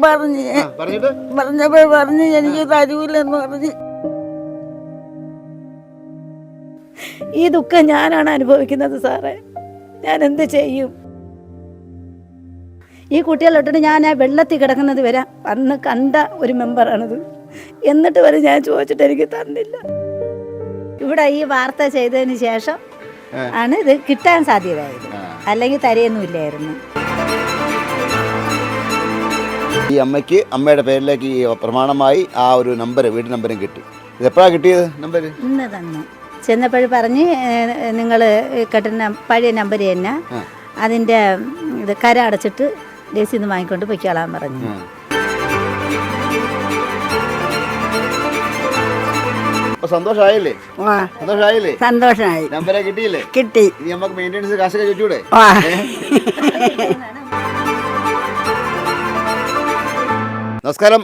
പറഞ്ഞ്. പറഞ്ഞപ്പോ പറഞ്ഞ് എനിക്ക് തരൂലെന്ന് പറഞ്ഞ്. ഈ ദുഃഖം ഞാനാണ് അനുഭവിക്കുന്നത് സാറേ. ഞാൻ എന്ത് ചെയ്യും? ഈ കുട്ടികളൊട്ടിട്ട് ഞാൻ ആ വെള്ളത്തിൽ കിടക്കുന്നത് വരെ അന്ന് കണ്ട ഒരു മെമ്പറാണിത്. എന്നിട്ട് വരെ ഞാൻ ചോദിച്ചിട്ട് എനിക്ക് തന്നില്ല. ഇവിടെ ഈ വാർത്ത ചെയ്തതിന് ശേഷം ആണ് ഇത് കിട്ടാൻ സാധ്യതയായത് അല്ലെങ്കിൽ തരയൊന്നുമില്ലായിരുന്നു. ഈ അമ്മയ്ക്ക് അമ്മയുടെ പേരിലേക്ക് ഈ പ്രമാണമായി ആ ഒരു നമ്പർ വീട് നമ്പരും കിട്ടി. ഇത് എപ്പോഴാണ് കിട്ടിയത് നമ്പർ ഇന്ന് തന്നു ചെന്നപ്പോൾ പറഞ്ഞ് നിങ്ങൾ കെട്ടുന്ന പഴയ നമ്പർ തന്നെ. അതിന്റെ ഇത് കര അടച്ചിട്ട് രസീത് വാങ്ങിക്കൊണ്ട് പൊയ്ക്കോളാൻ പറഞ്ഞു. സന്തോഷമായില്ലേ സന്തോഷമായില്ലേ സന്തോഷമായി നമ്പരെ കിട്ടിയില്ലേ? കിട്ടി. നമുക്ക് മെയിന്റെനൻസ് കാശൊക്കെ ചുറ്റൂടെ? നമസ്കാരം.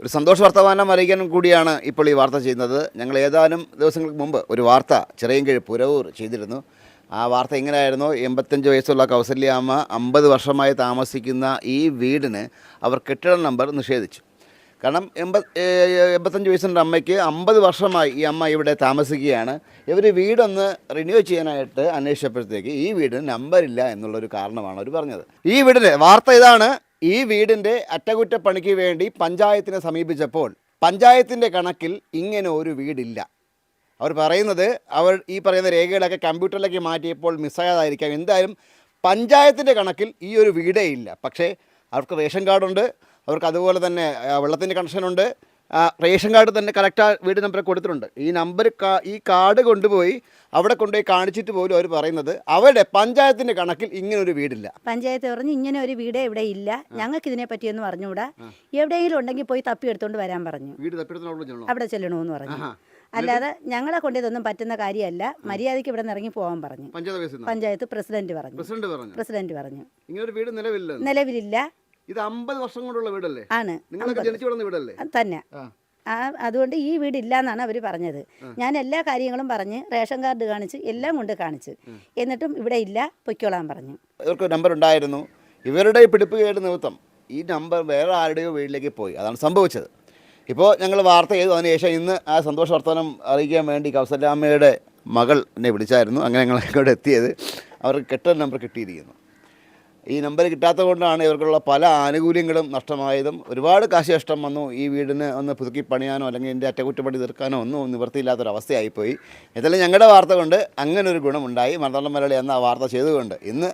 ഒരു സന്തോഷ വർത്തമാനം അറിയിക്കാൻ കൂടിയാണ് ഇപ്പോൾ ഈ വാർത്ത ചെയ്യുന്നത്. ഞങ്ങൾ ഏതാനും ദിവസങ്ങൾക്ക് മുമ്പ് ഒരു വാർത്ത ചിറയൻകീഴ് പുരവൂർ ചെയ്തിരുന്നു. ആ വാർത്ത എങ്ങനെയായിരുന്നു? എൺപത്തഞ്ച് വയസ്സുള്ള കൗസല്യാമ്മ അമ്പത് വർഷമായി താമസിക്കുന്ന ഈ വീടിന് അവർ കെട്ടിട നമ്പർ നിഷേധിച്ചു. കാരണം എൺപത് എൺപത്തഞ്ച് വയസ്സുള്ള അമ്മയ്ക്ക് അമ്പത് വർഷമായി ഈ അമ്മ ഇവിടെ താമസിക്കുകയാണ്. ഇവർ വീടൊന്ന് റിന്യൂ ചെയ്യാനായിട്ട് അന്വേഷിച്ചപ്പോഴത്തേക്ക് ഈ വീടിന് നമ്പറില്ല എന്നുള്ളൊരു കാരണമാണ് അവർ പറഞ്ഞത്. ഈ വീടിന് വാർത്ത ഇതാണ്. ഈ വീടിന്റെ അറ്റകുറ്റപ്പണിക്ക് വേണ്ടി പഞ്ചായത്തിനെ സമീപിച്ചപ്പോൾ പഞ്ചായത്തിന്റെ കണക്കിൽ ഇങ്ങനെ ഒരു വീടില്ല. അവർ പറയുന്നത് അവർ ഈ പറയുന്ന രേഖകളൊക്കെ കമ്പ്യൂട്ടറിലേക്ക് മാറ്റിയപ്പോൾ മിസ്സായതായിരിക്കാം. എന്തായാലും പഞ്ചായത്തിന്റെ കണക്കിൽ ഈ ഒരു വീടേ ഇല്ല. പക്ഷേ അവർക്ക് റേഷൻ കാർഡുണ്ട് അവർക്ക് അതുപോലെ തന്നെ വെള്ളത്തിന്റെ കണക്ഷനുണ്ട് റേഷൻ കാർഡ് തന്നെ കറക്റ്റ് വീട് നമ്പർ കൊടുത്തിട്ടുണ്ട്. ഈ നമ്പർ ഈ കാർഡ് കൊണ്ടുപോയി അവിടെ കൊണ്ടുപോയി കാണിച്ചിട്ട് പോലും അവർ പറയുന്നത് അവരുടെ പഞ്ചായത്തിന്റെ കണക്കിൽ ഇങ്ങനെ ഒരു വീടില്ല. പഞ്ചായത്ത് പറഞ്ഞ് ഇങ്ങനെ ഒരു വീട് ഇവിടെ ഇല്ല. ഞങ്ങൾക്ക് ഇതിനെ പറ്റിയൊന്നും അറിഞ്ഞുകൂടാ എവിടെയെങ്കിലും ഉണ്ടെങ്കിൽ പോയി തപ്പി എടുത്തോണ്ട് വരാൻ പറഞ്ഞു. വീട് അവിടെ ചെല്ലണമെന്ന് പറഞ്ഞു. അല്ലാതെ ഞങ്ങളെ കൊണ്ട് ഇതൊന്നും പറ്റുന്ന കാര്യമല്ല. മര്യാദയ്ക്ക് ഇവിടെ നിന്ന് ഇറങ്ങി പോകാൻ പറഞ്ഞു. പഞ്ചായത്ത് പ്രസിഡന്റ് പറഞ്ഞു. പ്രസിഡന്റ് പറഞ്ഞു. പ്രസിഡന്റ് പറഞ്ഞു. വീട് നിലവില്ല നിലവിലില്ല. ഇത് അമ്പത് വർഷം കൊണ്ടുള്ള വീടല്ലേ? ആണ്. നിങ്ങളൊക്കെ ജനിച്ചു വളർന്ന വീടല്ലേ? തന്നെ അതുകൊണ്ട് ഈ വീടില്ല എന്നാണ് അവർ പറഞ്ഞത്. ഞാൻ എല്ലാ കാര്യങ്ങളും പറഞ്ഞ് റേഷൻ കാർഡ് കാണിച്ച് എല്ലാം കൊണ്ട് കാണിച്ച്. എന്നിട്ടും ഇവിടെ ഇല്ല പൊയ്ക്കോളാൻ പറഞ്ഞു. ഇവർക്ക് നമ്പർ ഉണ്ടായിരുന്നു. ഇവരുടെ ഈ പിടിപ്പ് കേട് നിമിത്തം ഈ നമ്പർ വേറെ ആരുടെയോ വീട്ടിലേക്ക് പോയി. അതാണ് സംഭവിച്ചത്. ഇപ്പോൾ ഞങ്ങൾ വാർത്ത ചെയ്തു. അതിനുശേഷം ഇന്ന് ആ സന്തോഷ വർത്തമാനം അറിയിക്കാൻ വേണ്ടി കൗസല്യാമ്മയുടെ മകൾ എന്നെ വിളിച്ചായിരുന്നു. അങ്ങനെ ഞങ്ങൾ ഇവിടെ എത്തിയത്. അവർക്ക് കെട്ടൽ നമ്പർ കിട്ടിയിരിക്കുന്നു. ഈ നമ്പർ കിട്ടാത്തത് കൊണ്ടാണ് ഇവർക്കുള്ള പല ആനുകൂല്യങ്ങളും നഷ്ടമായതും. ഒരുപാട് കാശ് നഷ്ടം വന്നു. ഈ വീടിന് ഒന്ന് പുതുക്കി പണിയാനോ അല്ലെങ്കിൽ എന്റെ അറ്റകുറ്റപ്പണി തീർക്കാനോ ഒന്നും നിവൃത്തിയില്ലാത്തൊരവസ്ഥയായിപ്പോയി. എന്തായാലും ഞങ്ങളുടെ വാർത്ത കൊണ്ട് അങ്ങനെ ഒരു ഗുണമുണ്ടായി. മലയാളം മലയാളി എന്ന വാർത്ത ചെയ്തുകൊണ്ട് ഇന്ന്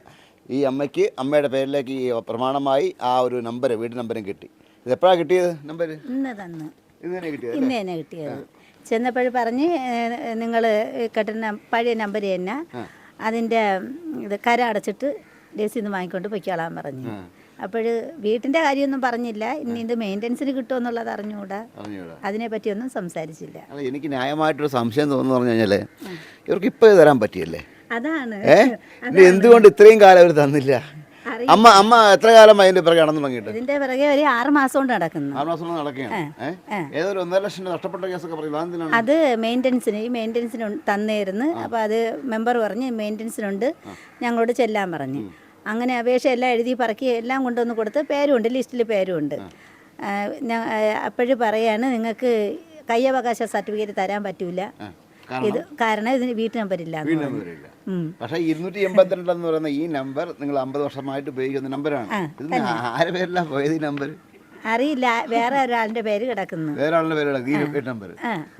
ഈ അമ്മയ്ക്ക് അമ്മയുടെ പേരിലേക്ക് ഈ പ്രമാണമായി ആ ഒരു നമ്പർ വീട് നമ്പരും കിട്ടി. ഇത് എപ്പോഴാണ് കിട്ടിയത് നമ്പർ ഇന്ന് തന്നു കിട്ടിയത് ഇന്ന് തന്നെ കിട്ടിയത്. ചെന്നപ്പോൾ പറഞ്ഞ് നിങ്ങൾ കെട്ടുന്ന പഴയ നമ്പർ തന്നെ. അതിന്റെ ഇത് കര അടച്ചിട്ട് രസീത് വാങ്ങിക്കൊണ്ട് പൊയ്ക്കോളാൻ പറഞ്ഞു. അപ്പോൾ വീട്ടിന്റെ കാര്യമൊന്നും പറഞ്ഞില്ല. ഇനി ഇത് മെയിന്റനൻസിന് കിട്ടുമെന്നുള്ളത് അറിഞ്ഞുകൂടാ. അതിനെ പറ്റിയൊന്നും സംസാരിച്ചില്ല. എനിക്ക് ന്യായമായിട്ടൊരു സംശയം തോന്നുന്നു പറഞ്ഞു കഴിഞ്ഞാൽ ഇവർക്ക് ഇപ്പോൾ തരാൻ പറ്റിയല്ലേ? അതാണ്. എന്തുകൊണ്ട് ഇത്രയും കാലം അവർ തന്നില്ല? അമ്മ അമ്മ എത്ര കാലം അതിന്റെ പിറകെ നടന്നു തുടങ്ങിയിട്ട്? ഇതിന്റെ പിറകെ ഒരു ആറ് മാസം കൊണ്ട് നടക്കുന്നു. ആറ് മാസം കൊണ്ട് നടക്കുകയാണ്? ഏതൊരു ഒന്നര ലക്ഷം നഷ്ടപ്പെട്ട കേസൊക്കെ പറയും. അതെന്തിനാണ് അത് മെയിന്റനൻസിന് ഈ മെയിന്റനൻസിന് തന്നേരുന്നു. അപ്പോൾ അത് മെമ്പർ പറഞ്ഞ് മെയിന്റനൻസിനുണ്ട്. ഞങ്ങളോട് ചെല്ലാൻ പറഞ്ഞു. അങ്ങനെ അപേക്ഷ എല്ലാം എഴുതി പറക്കി എല്ലാം കൊണ്ടുവന്ന് കൊടുത്ത് പേരുമുണ്ട് ലിസ്റ്റിൽ പേരുമുണ്ട്. അപ്പോഴും പറയാണ് നിങ്ങൾക്ക് കയ്യവകാശ സർട്ടിഫിക്കറ്റ് തരാൻ പറ്റൂല. ഇത് കാരണം ഇതിന് വീട്ടു നമ്പർ ഇല്ല. നമ്പറില്ല പക്ഷേ ഇരുന്നൂറ്റി എൺപത്തിരണ്ട് എന്ന് പറയുന്ന ഈ നമ്പർ നിങ്ങൾ അമ്പത് വർഷമായിട്ട് ഉപയോഗിക്കുന്ന നമ്പറാണ് ഇത് ആരെ പേരിലാ പോയത് ഈ നമ്പർ അറിയില്ല വേറെ ഒരാളിന്റെ പേര് കിടക്കുന്നു. വേറെ ആളുടെ പേര് പേരാണ് ഈ നമ്പർ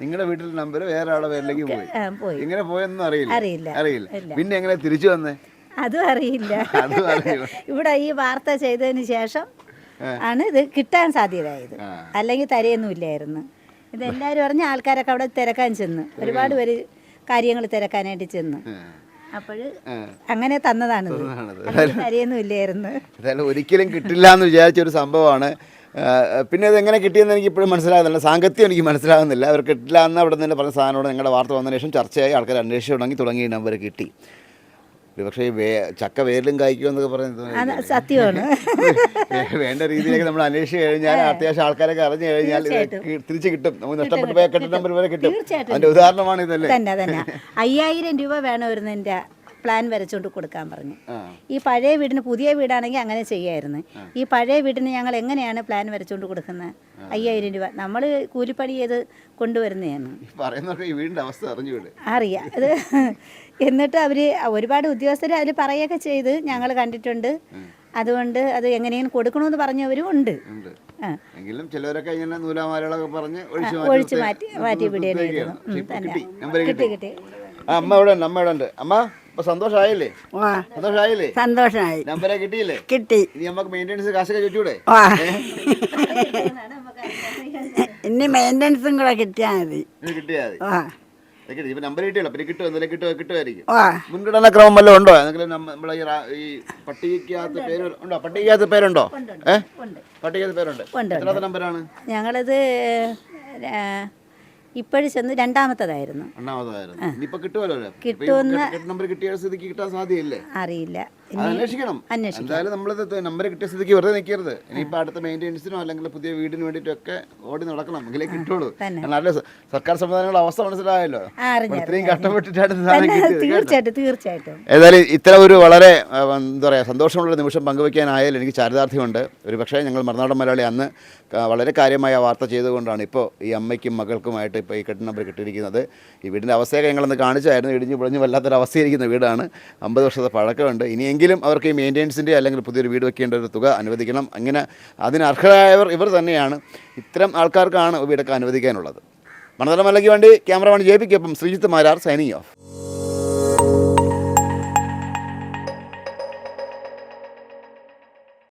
നിങ്ങളുടെ വീട്ടിലെ നമ്പർ വേറെ ആളുടെ പേരിലേക്ക് പോയി. ഇങ്ങനെ എങ്ങനെ പോയെന്നും അറിയില്ല അറിയില്ല. അറിയില്ല പിന്നെ എങ്ങനെ തിരിച്ചു വന്നേ? അതും അറിയില്ല. ഇവിടെ ഈ വാർത്ത ചെയ്തതിന് ശേഷം ആണ് ഇത് കിട്ടാൻ സാധ്യതയായത്. അല്ലെങ്കിൽ അല്ലെങ്കിൽ തരയൊന്നുമില്ലായിരുന്നു ഇത് എല്ലാവരും പറഞ്ഞ ആൾക്കാരൊക്കെ അവിടെ തിരക്കാൻ ചെന്ന്. ഒരുപാട് പേര് കാര്യങ്ങൾ തിരക്കാനായിട്ട് ചെന്ന്. അപ്പോൾ അങ്ങനെ തന്നതാണിത്. തരയൊന്നുമില്ലായിരുന്നു എന്തായാലും ഒരിക്കലും കിട്ടില്ല എന്ന് വിചാരിച്ച ഒരു സംഭവമാണ്. പിന്നെ അത് എങ്ങനെ കിട്ടിയെന്ന് എനിക്ക് ഇപ്പോഴും മനസ്സിലാകുന്നില്ല. സാങ്കത്യം എനിക്ക് മനസ്സിലാകുന്നില്ല. അവർ കിട്ടില്ല എന്ന് അവിടെ നിന്ന് പറഞ്ഞ സാധനത്തോട് നിങ്ങളുടെ വാർത്ത വന്നതിന് ശേഷം ചർച്ചയായി. ആൾക്കാർ അന്വേഷിച്ച് തുടങ്ങി. തുടങ്ങി നമ്പർ കിട്ടി. പക്ഷേ വേ ചക്ക വേരിലും കായ്ക്കുമെന്നൊക്കെ എന്നൊക്കെ പറയുന്നത് സത്യമാണ്. വേണ്ട രീതിയിലേക്ക് നമ്മൾ അന്വേഷിച്ച് കഴിഞ്ഞാൽ അത്യാവശ്യം ആൾക്കാരൊക്കെ അറിഞ്ഞു കഴിഞ്ഞാൽ തിരിച്ചു കിട്ടും. നമുക്ക് നഷ്ടപ്പെട്ടു പോയ കെട്ടിട നമ്പർ വരെ കിട്ടും. അതിന്റെ ഉദാഹരണമാണ് ഇതല്ലേ? അയ്യായിരം രൂപ വേണമായിരുന്നു എന്റെ പ്ലാൻ വരച്ചുകൊണ്ട് കൊടുക്കാൻ പറഞ്ഞു. ഈ പഴയ വീടിന് പുതിയ വീടാണെങ്കിൽ അങ്ങനെ ചെയ്യായിരുന്നു. ഈ പഴയ വീടിന് ഞങ്ങൾ എങ്ങനെയാണ് പ്ലാൻ വരച്ചുകൊണ്ട് കൊടുക്കുന്നത് അയ്യായിരം രൂപ. നമ്മൾ കൂലിപ്പണി ചെയ്ത് കൊണ്ടുവരുന്നതാണ്. അറിയാം. അത് എന്നിട്ട് അവർ ഒരുപാട് ഉദ്യോഗസ്ഥർ അതിൽ പറയുകയൊക്കെ ചെയ്ത് ഞങ്ങൾ കണ്ടിട്ടുണ്ട്. അതുകൊണ്ട് അത് എങ്ങനെയും കൊടുക്കണമെന്ന് പറഞ്ഞവരും ഉണ്ട്. എങ്കിലും ചിലവരൊക്കെ ഇങ്ങനെ നൂലാമാലകളൊക്കെ പറഞ്ഞ് ഒഴിച്ചു മാറ്റി മാറ്റി വിടുകയായിരുന്നു. കിട്ടി. കിട്ടി അമ്മ ഇവിടെ അമ്മ ഇവിടെ ഉണ്ട് അമ്മ? ഇപ്പൊ സന്തോഷമായില്ലേ വാ സന്തോഷമായില്ലേ സന്തോഷമായി നമ്പരെ കിട്ടിയില്ലേ? കിട്ടി. ഇനി നമുക്ക് മെയിന്റെനൻസ് കാശൊക്കെ ചോദിച്ചൂടെ ഇനി മെയിന്റെനൻസും കൂടെ കിട്ടിയാൽ മതി. ഇത് കിട്ടിയാൽ മതി. ഇപ്പൊ നമ്പർ കിട്ടിയല്ലോ. പിന്നെ കിട്ടുമോ? എന്തെങ്കിലും കിട്ടുമോ? കിട്ടുമായിരിക്കും. മുൻഗണനാ ക്രമം വല്ലതും ഉണ്ടോ? എന്തെങ്കിലും നമ്മ- നമ്മളെ ഈ പട്ടികയ്ക്കകത്ത് പേര് ഉണ്ടോ. പട്ടികയ്ക്കകത്ത് പേരുണ്ടോ? ഏഹ് ഉണ്ട് പട്ടികയ്ക്കകത്ത് പേരുണ്ട്. ഉണ്ട്, എത്രാമത്തെ നമ്പറാണ് ഞങ്ങളത് ഇപ്പോഴും ചെന്ന് രണ്ടാമത്തതായിരുന്നു. കിട്ടുമല്ലോ കിട്ടുമെന്ന് അറിയില്ല. അന്വേഷിക്കണം. അന്വേഷിക്കാം. എന്തായാലും നമ്മളിത് നമ്പർ കിട്ടിയ സ്ഥിതിക്ക് വെറുതെ നിൽക്കരുത് ഇനിയിപ്പോൾ അടുത്ത മെയിന്റെനൻസിനോ അല്ലെങ്കിൽ പുതിയ വീടിന് വേണ്ടിയിട്ടൊക്കെ ഓടി നടക്കണം. എങ്കിലേ കിട്ടുള്ളൂ. തന്നെ. സർക്കാർ സംവിധാനങ്ങളുടെ അവസ്ഥ മനസ്സിലായല്ലോ. ഇത്രയും. കഷ്ടപ്പെട്ടിട്ടാണ്. തീർച്ചയായിട്ടും തീർച്ചയായിട്ടും. ഏതായാലും ഇത്ര ഒരു വളരെ എന്താ പറയാ സന്തോഷമുള്ള നിമിഷം പങ്കുവയ്ക്കാനായാലും എനിക്ക് ചാരിതാർത്ഥ്യമുണ്ട്. ഒരു പക്ഷേ ഞങ്ങൾ മറുനാടൻ മലയാളി അന്ന് വളരെ കാര്യമായ വാർത്ത ചെയ്തുകൊണ്ടാണ് ഇപ്പോൾ ഈ അമ്മയ്ക്കും മകൾക്കുമായിട്ട് ഇപ്പോൾ ഈ കെട്ടിട നമ്പർ കിട്ടിയിരിക്കുന്നത്. ഈ വീടിന്റെ അവസ്ഥയൊക്കെ ഞങ്ങളൊന്ന് കാണിച്ചായിരുന്നു. ഇടിഞ്ഞു പൊളിഞ്ഞു വല്ലാത്തൊരു അവസ്ഥയിരിക്കുന്ന വീടാണ്. അമ്പത് വർഷത്തെ പഴക്കമുണ്ട്. ഇനിയെങ്കിലും അവർക്ക് ഈ മെയിന്റെനൻസിന്റെ അല്ലെങ്കിൽ പുതിയൊരു വീട് വെക്കേണ്ട ഒരു തുക അനുവദിക്കണം. അങ്ങനെ അതിന് അർഹരായവർ ഇവർ തന്നെയാണ്. ഇത്തരം ആൾക്കാർക്കാണ് വീടൊക്കെ അനുവദിക്കാനുള്ളത്. മണതല മലയ്ക്ക് വേണ്ടി cameraman J Sreejith Marar signing off.